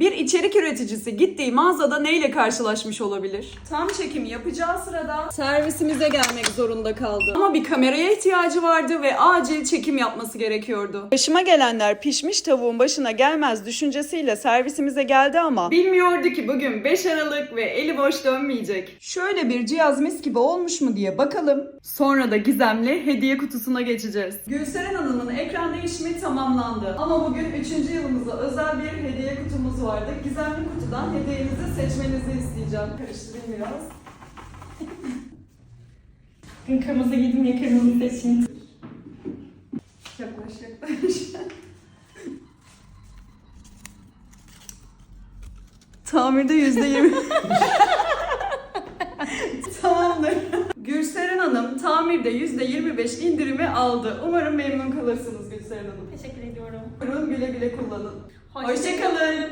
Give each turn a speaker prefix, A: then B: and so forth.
A: Bir içerik üreticisi gittiği mağazada neyle karşılaşmış olabilir? Tam çekim yapacağı sırada servisimize gelmek zorunda kaldı. Ama bir kameraya ihtiyacı vardı ve acil çekim yapması gerekiyordu. Başıma gelenler pişmiş tavuğun başına gelmez düşüncesiyle servisimize geldi ama bilmiyordu ki bugün 5 Aralık ve eli boş dönmeyecek. Şöyle bir cihaz mis gibi olmuş mu diye bakalım. Sonra da gizemli hediye kutusuna geçeceğiz. Gülseren Hanım'ın ekran değişimi tamamlandı. Ama bugün 3. yılımıza özel bir hediye kutumuz vardı. Gizemli kutudan hediyenizi seçmenizi isteyeceğim. Karıştırayım biraz.
B: Bugün kırmızı giydim ya kırmızı seçin.
A: Yaklaş yaklaş. Tamirde yüzde yirmi. Tamamdır. Gülseren Hanım tamirde yüzde yirmi beş indirimi aldı. Umarım memnun kalırsınız Gülseren Hanım.
B: Teşekkür ediyorum.
A: Buyurun güle güle kullanın.
B: Hoşça
A: Hoşçakalın.